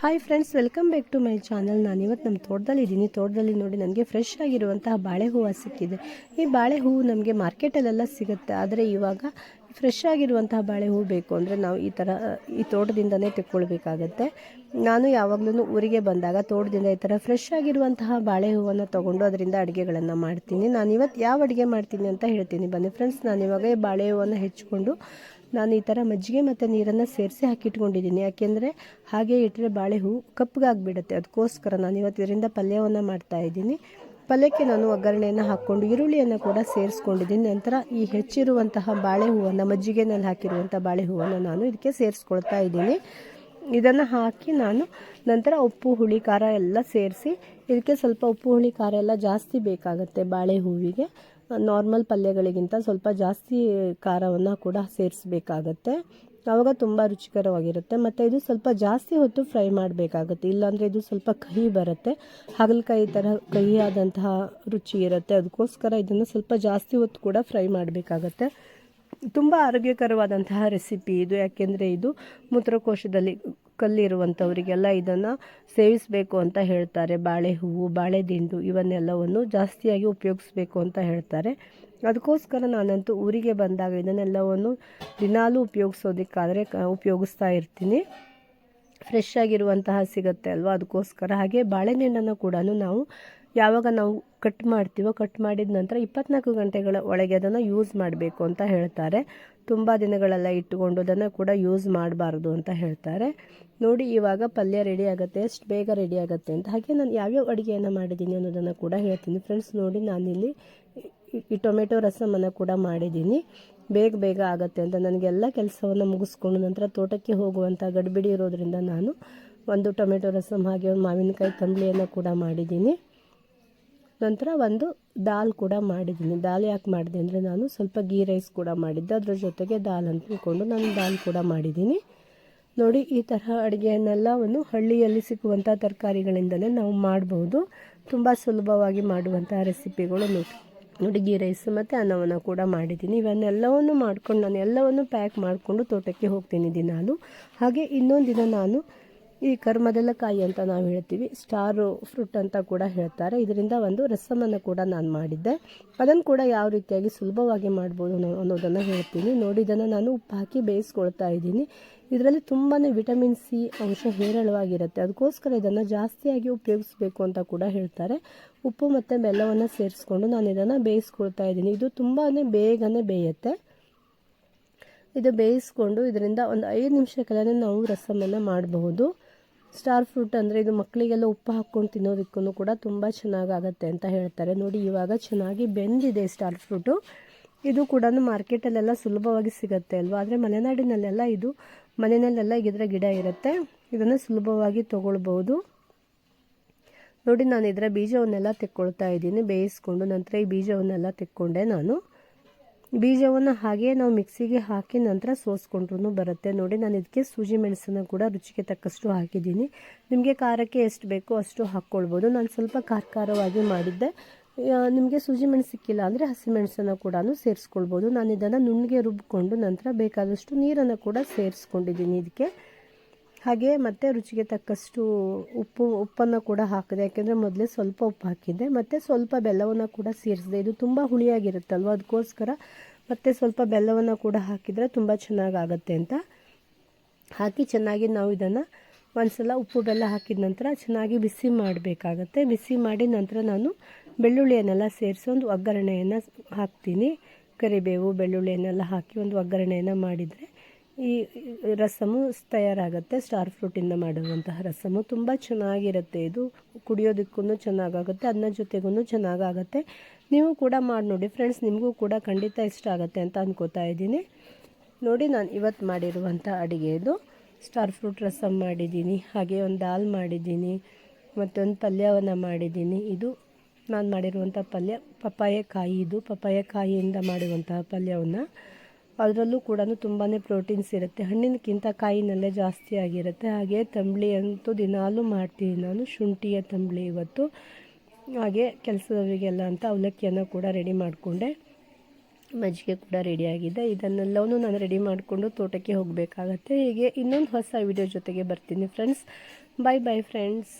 Hi friends welcome back to my channel ನಾನು ಇವತ್ತು ನಮ್ಮ ತೋಟದಲ್ಲಿ ಇದ್ದೀನಿ ತೋಟದಲ್ಲಿ ನೋಡಿ ನನಗೆ ಫ್ರೆಶ್ ಆಗಿರುವಂತಹ ಬಾಳೆ ಹೂವು ಸಿಕ್ಕಿದೆ. ಈ ಬಾಳೆ ಹೂವು ನಮಗೆ ಮಾರ್ಕೆಟಲ್ಲೆಲ್ಲ ಸಿಗುತ್ತೆ. ಆದರೆ ಇವಾಗ ಫ್ರೆಶ್ ಆಗಿರುವಂತಹ ಬಾಳೆ ಹೂವು ಬೇಕು ಅಂದರೆ ನಾವು ಈ ಥರ ಈ ತೋಟದಿಂದನೇ ತೆಕ್ಕೊಳ್ಬೇಕಾಗತ್ತೆ. ನಾನು ಯಾವಾಗಲೂ ಊರಿಗೆ ಬಂದಾಗ ತೋಟದಿಂದ ಈ ಥರ ಫ್ರೆಶ್ ಆಗಿರುವಂತಹ ಬಾಳೆ ಹೂವನ್ನು ತೊಗೊಂಡು ಅದರಿಂದ ಅಡುಗೆಗಳನ್ನು ಮಾಡ್ತೀನಿ. ನಾನು ಇವತ್ತು ಯಾವ ಅಡುಗೆ ಮಾಡ್ತೀನಿ ಅಂತ ಹೇಳ್ತೀನಿ. ಬನ್ನಿ ಫ್ರೆಂಡ್ಸ್ ನಾನು ಇವಾಗ ಈ ಬಾಳೆ ಹೂವನ್ನು ಹೆಚ್ಕೊಂಡು ನಾನು ಈ ಥರ ಮಜ್ಜಿಗೆ ಮತ್ತು ನೀರನ್ನು ಸೇರಿಸಿ ಹಾಕಿಟ್ಕೊಂಡಿದ್ದೀನಿ. ಯಾಕೆಂದರೆ ಹಾಗೆ ಇಟ್ಟರೆ ಬಾಳೆ ಹೂವು ಕಪ್ಪಗಾಗಿಬಿಡುತ್ತೆ. ಅದಕ್ಕೋಸ್ಕರ ನಾನು ಇವತ್ತು ಇದರಿಂದ ಪಲ್ಯವನ್ನು ಮಾಡ್ತಾ ಇದ್ದೀನಿ. ಪಲ್ಯಕ್ಕೆ ನಾನು ಒಗ್ಗರಣೆಯನ್ನು ಹಾಕ್ಕೊಂಡು ಈರುಳ್ಳಿಯನ್ನು ಕೂಡ ಸೇರಿಸ್ಕೊಂಡಿದ್ದೀನಿ. ನಂತರ ಈ ಹೆಚ್ಚಿರುವಂತಹ ಬಾಳೆ ಹೂವನ್ನು ಮಜ್ಜಿಗೆನಲ್ಲಿ ಹಾಕಿರುವಂಥ ಬಾಳೆ ಹೂವನ್ನು ನಾನು ಇದಕ್ಕೆ ಸೇರಿಸ್ಕೊಳ್ತಾ ಇದ್ದೀನಿ. ಇದನ್ನು ಹಾಕಿ ನಾನು ನಂತರ ಉಪ್ಪು, ಹುಳಿ, ಖಾರ ಎಲ್ಲ ಸೇರಿಸಿ, ಇದಕ್ಕೆ ಸ್ವಲ್ಪ ಉಪ್ಪು, ಹುಳಿ, ಖಾರ ಎಲ್ಲ ಜಾಸ್ತಿ ಬೇಕಾಗುತ್ತೆ ಬಾಳೆ ಹೂವಿಗೆ ನಾರ್ಮಲ್ ಪಲ್ಯಗಳಿಗಿಂತ ಸ್ವಲ್ಪ ಜಾಸ್ತಿ ಖಾರವನ್ನು ಕೂಡ ಸೇರಿಸಬೇಕಾಗತ್ತೆ. ಆವಾಗ ತುಂಬ ರುಚಿಕರವಾಗಿರುತ್ತೆ. ಮತ್ತು ಇದು ಸ್ವಲ್ಪ ಜಾಸ್ತಿ ಹೊತ್ತು ಫ್ರೈ ಮಾಡಬೇಕಾಗುತ್ತೆ. ಇಲ್ಲಾಂದರೆ ಇದು ಸ್ವಲ್ಪ ಕಹಿ ಬರುತ್ತೆ. ಹಾಗಲಕಾಯಿ ಥರ ಕಹಿಯಾದಂತಹ ರುಚಿ ಇರುತ್ತೆ. ಅದಕ್ಕೋಸ್ಕರ ಇದನ್ನು ಸ್ವಲ್ಪ ಜಾಸ್ತಿ ಹೊತ್ತು ಕೂಡ ಫ್ರೈ ಮಾಡಬೇಕಾಗತ್ತೆ. ತುಂಬ ಆರೋಗ್ಯಕರವಾದಂತಹ ರೆಸಿಪಿ ಇದು. ಯಾಕೆಂದರೆ ಇದು ಮೂತ್ರಕೋಶದಲ್ಲಿ ಕಲ್ಲಿರುವಂಥವರಿಗೆಲ್ಲ ಇದನ್ನು ಸೇವಿಸಬೇಕು ಅಂತ ಹೇಳ್ತಾರೆ. ಬಾಳೆ ಹೂವು ಬಾಳೆ ದಿಂಡು ಇವನ್ನೆಲ್ಲವನ್ನು ಜಾಸ್ತಿಯಾಗಿ ಉಪಯೋಗಿಸ್ಬೇಕು ಅಂತ ಹೇಳ್ತಾರೆ. ಅದಕ್ಕೋಸ್ಕರ ನಾನಂತೂ ಊರಿಗೆ ಬಂದಾಗ ಇದನ್ನೆಲ್ಲವನ್ನು ದಿನಾಲೂ ಉಪಯೋಗಿಸೋದಕ್ಕಾದರೆ ಉಪಯೋಗಿಸ್ತಾ ಇರ್ತೀನಿ. ಫ್ರೆಶ್ ಆಗಿರುವಂತಹ ಸಿಗುತ್ತೆ ಅಲ್ವಾ? ಅದಕ್ಕೋಸ್ಕರ ಹಾಗೆ ಬಾಳೆಹಣ್ಣನ್ನು ಕೂಡ ನಾವು ಯಾವಾಗ ನಾವು ಕಟ್ ಮಾಡ್ತೀವೋ ಕಟ್ ಮಾಡಿದ ನಂತರ ಇಪ್ಪತ್ನಾಲ್ಕು ಗಂಟೆಗಳ ಒಳಗೆ ಅದನ್ನು ಯೂಸ್ ಮಾಡಬೇಕು ಅಂತ ಹೇಳ್ತಾರೆ. ತುಂಬ ದಿನಗಳೆಲ್ಲ ಇಟ್ಟುಕೊಂಡು ಅದನ್ನು ಕೂಡ ಯೂಸ್ ಮಾಡಬಾರ್ದು ಅಂತ ಹೇಳ್ತಾರೆ. ನೋಡಿ, ಇವಾಗ ಪಲ್ಯ ರೆಡಿ ಆಗುತ್ತೆ, ಎಷ್ಟು ಬೇಗ ರೆಡಿ ಆಗುತ್ತೆ ಅಂತ. ಹಾಗೆ ನಾನು ಯಾವ್ಯಾವ ಅಡುಗೆಯನ್ನು ಮಾಡಿದ್ದೀನಿ ಅನ್ನೋದನ್ನು ಕೂಡ ಹೇಳ್ತೀನಿ. ಫ್ರೆಂಡ್ಸ್ ನೋಡಿ, ನಾನಿಲ್ಲಿ ಈ ಟೊಮೆಟೊ ರಸಮನ್ನು ಕೂಡ ಮಾಡಿದ್ದೀನಿ. ಬೇಗ ಬೇಗ ಆಗುತ್ತೆ ಅಂತ. ನನಗೆಲ್ಲ ಕೆಲಸವನ್ನು ಮುಗಿಸ್ಕೊಂಡು ನಂತರ ತೋಟಕ್ಕೆ ಹೋಗುವಂಥ ಗಡಿಬಿಡಿ ಇರೋದರಿಂದ ನಾನು ಒಂದು ಟೊಮೆಟೊ ರಸಮ್ ಹಾಗೆ ಒಂದು ಮಾವಿನಕಾಯಿ ತಂಬ್ಳಿಯನ್ನು ಕೂಡ ಮಾಡಿದ್ದೀನಿ. ನಂತರ ಒಂದು ದಾಲ್ ಕೂಡ ಮಾಡಿದ್ದೀನಿ. ದಾಲ್ ಯಾಕೆ ಮಾಡಿದೆ ಅಂದರೆ ನಾನು ಸ್ವಲ್ಪ ಗೀ ರೈಸ್ ಕೂಡ ಮಾಡಿದ್ದೆ. ಅದ್ರ ಜೊತೆಗೆ ದಾಲ್ ಅಂದ್ಕೊಂಡು ನಾನು ದಾಲ್ ಕೂಡ ಮಾಡಿದ್ದೀನಿ. ನೋಡಿ, ಈ ತರಹ ಒಂದು ಹಳ್ಳಿಯಲ್ಲಿ ಸಿಗುವಂಥ ತರಕಾರಿಗಳಿಂದಲೇ ನಾವು ಮಾಡ್ಬೋದು. ತುಂಬ ಸುಲಭವಾಗಿ ಮಾಡುವಂಥ ರೆಸಿಪಿಗಳು ನೋಡಿ. ನೋಡಿ ಗೀ ರೈಸ್ ಮತ್ತು ಅನ್ನವನ್ನು ಕೂಡ ಮಾಡಿದ್ದೀನಿ. ಇವನ್ನೆಲ್ಲವನ್ನು ಮಾಡ್ಕೊಂಡು ನಾನು ಎಲ್ಲವನ್ನು ಪ್ಯಾಕ್ ಮಾಡಿಕೊಂಡು ತೋಟಕ್ಕೆ ಹೋಗ್ತೀನಿ ದಿನಾಲು. ಹಾಗೆ ಇನ್ನೊಂದು ದಿನ ನಾನು ಈ ಕರ್ಮದಲ್ಲ ಕಾಯಿ ಅಂತ ನಾವು ಹೇಳ್ತೀವಿ. ಸ್ಟಾರು ಫ್ರೂಟ್ ಅಂತ ಕೂಡ ಹೇಳ್ತಾರೆ. ಇದರಿಂದ ಒಂದು ರಸಮನ್ನು ಕೂಡ ನಾನು ಮಾಡಿದ್ದೆ. ಅದನ್ನು ಕೂಡ ಯಾವ ರೀತಿಯಾಗಿ ಸುಲಭವಾಗಿ ಮಾಡ್ಬೋದು ಅನ್ನೋದನ್ನು ಹೇಳ್ತೀನಿ. ನೋಡಿ, ಇದನ್ನು ನಾನು ಉಪ್ಪು ಹಾಕಿ ಬೇಯಿಸ್ಕೊಳ್ತಾ ಇದ್ದೀನಿ. ಇದರಲ್ಲಿ ತುಂಬಾ ವಿಟಮಿನ್ ಸಿ ಅಂಶ ಹೇರಳವಾಗಿರುತ್ತೆ. ಅದಕ್ಕೋಸ್ಕರ ಇದನ್ನು ಜಾಸ್ತಿಯಾಗಿ ಉಪಯೋಗಿಸ್ಬೇಕು ಅಂತ ಕೂಡ ಹೇಳ್ತಾರೆ. ಉಪ್ಪು ಮತ್ತು ಬೆಲ್ಲವನ್ನು ಸೇರಿಸ್ಕೊಂಡು ನಾನು ಇದನ್ನು ಬೇಯಿಸ್ಕೊಳ್ತಾ ಇದ್ದೀನಿ. ಇದು ತುಂಬಾ ಬೇಗನೆ ಬೇಯುತ್ತೆ. ಇದು ಬೇಯಿಸ್ಕೊಂಡು ಇದರಿಂದ ಒಂದು ಐದು ನಿಮಿಷ ನಿಮಿಷಕ್ಕೆಲ್ಲ ನಾವು ರಸಮನ್ನು ಮಾಡಬಹುದು. ಸ್ಟಾರ್ ಫ್ರೂಟ್ ಅಂದರೆ ಇದು ಮಕ್ಕಳಿಗೆಲ್ಲ ಉಪ್ಪು ಹಾಕ್ಕೊಂಡು ತಿನ್ನೋದಕ್ಕೂ ಕೂಡ ತುಂಬ ಚೆನ್ನಾಗಾಗತ್ತೆ ಅಂತ ಹೇಳ್ತಾರೆ. ನೋಡಿ, ಇವಾಗ ಚೆನ್ನಾಗಿ ಬೆಂದಿದೆ ಸ್ಟಾರ್ ಫ್ರೂಟು ಇದು ಕೂಡ ಮಾರ್ಕೆಟಲ್ಲೆಲ್ಲ ಸುಲಭವಾಗಿ ಸಿಗುತ್ತೆ ಅಲ್ವಾ? ಆದರೆ ಮಲೆನಾಡಿನಲ್ಲೆಲ್ಲ ಇದು ಮನೆಯಲ್ಲೆಲ್ಲ ಇದರ ಗಿಡ ಇರುತ್ತೆ. ಇದನ್ನು ಸುಲಭವಾಗಿ ತೊಗೊಳ್ಬೋದು ನೋಡಿ ನಾನು ಇದರ ಬೀಜವನ್ನೆಲ್ಲ ತೆಕ್ಕೊಳ್ತಾ ಇದ್ದೀನಿ. ಬೇಯಿಸ್ಕೊಂಡು ನಂತರ ಈ ಬೀಜವನ್ನೆಲ್ಲ ತೆಕ್ಕೊಂಡೆ ನಾನು. ಬೀಜವನ್ನು ಹಾಗೆಯೇ ನಾವು ಮಿಕ್ಸಿಗೆ ಹಾಕಿ ನಂತರ ಸೋಸ್ಕೊಂಡ್ರೂ ಬರುತ್ತೆ. ನೋಡಿ, ನಾನು ಇದಕ್ಕೆ ಸೂಜಿ ಮೆಣಸನ್ನು ಕೂಡ ರುಚಿಗೆ ತಕ್ಕಷ್ಟು ಹಾಕಿದ್ದೀನಿ. ನಿಮಗೆ ಖಾರಕ್ಕೆ ಎಷ್ಟು ಬೇಕೋ ಅಷ್ಟು ಹಾಕ್ಕೊಳ್ಬೋದು. ನಾನು ಸ್ವಲ್ಪ ಖಾರ ಖಾರವಾಗಿ ಮಾಡಿದ್ದೆ ನಿಮಗೆ ಸೂಜಿ ಮೆಣಸು ಸಿಕ್ಕಿಲ್ಲ ಅಂದರೆ ಹಸಿಮೆಣಸನ್ನು ಕೂಡ ಸೇರಿಸ್ಕೊಳ್ಬೋದು. ನಾನು ಇದನ್ನು ನುಣ್ಣಗೆ ರುಬ್ಬಿಕೊಂಡು ನಂತರ ಬೇಕಾದಷ್ಟು ನೀರನ್ನು ಕೂಡ ಸೇರಿಸ್ಕೊಂಡಿದ್ದೀನಿ ಇದಕ್ಕೆ. ಹಾಗೆ ಮತ್ತು ರುಚಿಗೆ ತಕ್ಕಷ್ಟು ಉಪ್ಪು, ಉಪ್ಪನ್ನು ಕೂಡ ಹಾಕಿದೆ. ಯಾಕೆಂದರೆ ಮೊದಲೇ ಸ್ವಲ್ಪ ಉಪ್ಪು ಹಾಕಿದ್ದೆ. ಮತ್ತು ಸ್ವಲ್ಪ ಬೆಲ್ಲವನ್ನು ಕೂಡ ಸೇರಿಸಿದೆ. ಇದು ತುಂಬ ಹುಳಿಯಾಗಿರುತ್ತಲ್ವ? ಅದಕ್ಕೋಸ್ಕರ ಮತ್ತು ಸ್ವಲ್ಪ ಬೆಲ್ಲವನ್ನು ಕೂಡ ಹಾಕಿದರೆ ತುಂಬ ಚೆನ್ನಾಗಾಗತ್ತೆ ಅಂತ. ಹಾಕಿ ಚೆನ್ನಾಗಿ ನಾವು ಇದನ್ನು ಒಂದ್ಸಲ ಉಪ್ಪು, ಬೆಲ್ಲ ಹಾಕಿದ ನಂತರ ಚೆನ್ನಾಗಿ ಬಿಸಿ ಮಾಡಬೇಕಾಗತ್ತೆ. ಬಿಸಿ ಮಾಡಿ ನಂತರ ನಾನು ಬೆಳ್ಳುಳ್ಳಿಯನ್ನೆಲ್ಲ ಸೇರಿಸಿ ಒಂದು ಒಗ್ಗರಣೆಯನ್ನು ಹಾಕ್ತೀನಿ. ಕರಿಬೇವು, ಬೆಳ್ಳುಳ್ಳಿಯನ್ನೆಲ್ಲ ಹಾಕಿ ಒಂದು ಒಗ್ಗರಣೆಯನ್ನು ಮಾಡಿದರೆ ಈ ರಸಮು ತಯಾರಾಗುತ್ತೆ. ಸ್ಟಾರ್ ಫ್ರೂಟಿಂದ ಮಾಡುವಂತಹ ರಸಮು ತುಂಬ ಚೆನ್ನಾಗಿರುತ್ತೆ. ಇದು ಕುಡಿಯೋದಕ್ಕೂ ಚೆನ್ನಾಗಾಗುತ್ತೆ ಅದನ್ನ ಜೊತೆಗೂ ಚೆನ್ನಾಗಾಗುತ್ತೆ. ನೀವು ಕೂಡ ಮಾಡಿ ನೋಡಿ ಫ್ರೆಂಡ್ಸ್, ನಿಮಗೂ ಕೂಡ ಖಂಡಿತ ಇಷ್ಟ ಆಗುತ್ತೆ ಅಂತ ಅಂದ್ಕೋತಾ ಇದ್ದೀನಿ. ನೋಡಿ ನಾನು ಇವತ್ತು ಮಾಡಿರುವಂಥ ಅಡುಗೆ ಇದು. ಸ್ಟಾರ್ ಫ್ರೂಟ್ ರಸಮ್ ಮಾಡಿದ್ದೀನಿ, ಹಾಗೆ ಒಂದು ದಾಲ್ ಮಾಡಿದ್ದೀನಿ, ಮತ್ತೊಂದು ಪಲ್ಯವನ್ನು ಮಾಡಿದ್ದೀನಿ. ಇದು ನಾನು ಮಾಡಿರುವಂಥ ಪಲ್ಯ, ಪಪ್ಪಾಯಕಾಯಿ ಇದು. ಪಪ್ಪಾಯಕಾಯಿಯಿಂದ ಮಾಡುವಂತಹ ಪಲ್ಯವನ್ನು. ಅದರಲ್ಲೂ ಕೂಡ ತುಂಬಾ ಪ್ರೋಟೀನ್ಸ್ ಇರುತ್ತೆ. ಹಣ್ಣಿನಕ್ಕಿಂತ ಕಾಯಿನಲ್ಲೇ ಜಾಸ್ತಿ ಆಗಿರುತ್ತೆ. ಹಾಗೆ ತಂಬಳಿ ಅಂತೂ ದಿನಾಲೂ ಮಾಡ್ತೀನಿ ನಾನು. ಶುಂಠಿಯ ತಂಬಳಿ ಇವತ್ತು. ಹಾಗೆ ಕೆಲಸದವರಿಗೆಲ್ಲ ಅಂತ ಅವಲಕ್ಕಿಯನ್ನು ಕೂಡ ರೆಡಿ ಮಾಡಿಕೊಂಡೆ. ಮಜ್ಜಿಗೆ ಕೂಡ ರೆಡಿಯಾಗಿದೆ ಇದನ್ನೆಲ್ಲವೂ ನಾನು ರೆಡಿ ಮಾಡಿಕೊಂಡು ತೋಟಕ್ಕೆ ಹೋಗಬೇಕಾಗತ್ತೆ. ಹೀಗೆ ಇನ್ನೊಂದು ಹೊಸ ವಿಡಿಯೋ ಜೊತೆಗೆ ಬರ್ತೀನಿ ಫ್ರೆಂಡ್ಸ್ ಬಾಯ್ ಬಾಯ್ ಫ್ರೆಂಡ್ಸ್